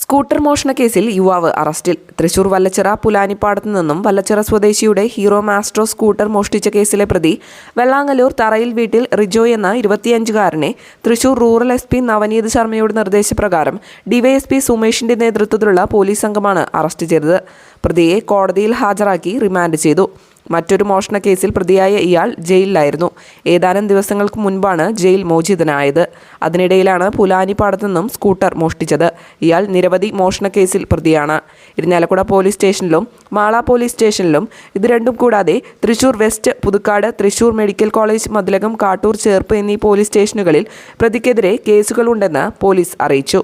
Scooter മോഷണ കേസിൽ യുവാവ് അറസ്റ്റിൽ. തൃശൂർ വല്ലച്ചിറ പുലാനിപ്പാടത്തു നിന്നും വല്ലച്ചിറ സ്വദേശിയുടെ ഹീറോ മാസ്ട്രോ സ്കൂട്ടർ മോഷ്ടിച്ച കേസിലെ പ്രതി വെള്ളാങ്ങല്ലൂർ തറയിൽ വീട്ടിൽ റിജോ എന്ന ഇരുപത്തിയഞ്ചുകാരനെ Thrissur rural S P Navneet ശർമ്മയുടെ നിർദ്ദേശപ്രകാരം ഡിവൈഎസ്പി സുമേഷിന്റെ നേതൃത്വത്തിലുള്ള പോലീസ് സംഘമാണ് അറസ്റ്റ് ചെയ്തത്. പ്രതിയെ കോടതിയിൽ ഹാജരാക്കി റിമാൻഡ് ചെയ്തു. മറ്റൊരു മോഷണ കേസിൽ പ്രതിയായ ഇയാൾ ജയിലിലായിരുന്നു. ഏതാനും ദിവസങ്ങൾക്ക് മുൻപാണ് ജയിൽ മോചിതനായത്. അതിനിടയിലാണ് പുലാനിപ്പാടത്തു നിന്നും സ്കൂട്ടർ മോഷ്ടിച്ചത്. ഇയാൾ നിരവധി മോഷണ കേസിൽ പ്രതിയാണ്. ഇരിഞ്ഞാലക്കുട പോലീസ് സ്റ്റേഷനിലും മാള പോലീസ് സ്റ്റേഷനിലും ഇത് രണ്ടും കൂടാതെ Thrissur west Puthukkad Thrissur medical college Mathilakam Kattoor Cherpu എന്നീ പോലീസ് സ്റ്റേഷനുകളിൽ പ്രതിക്കെതിരെ കേസുകളുണ്ടെന്ന് പോലീസ് അറിയിച്ചു.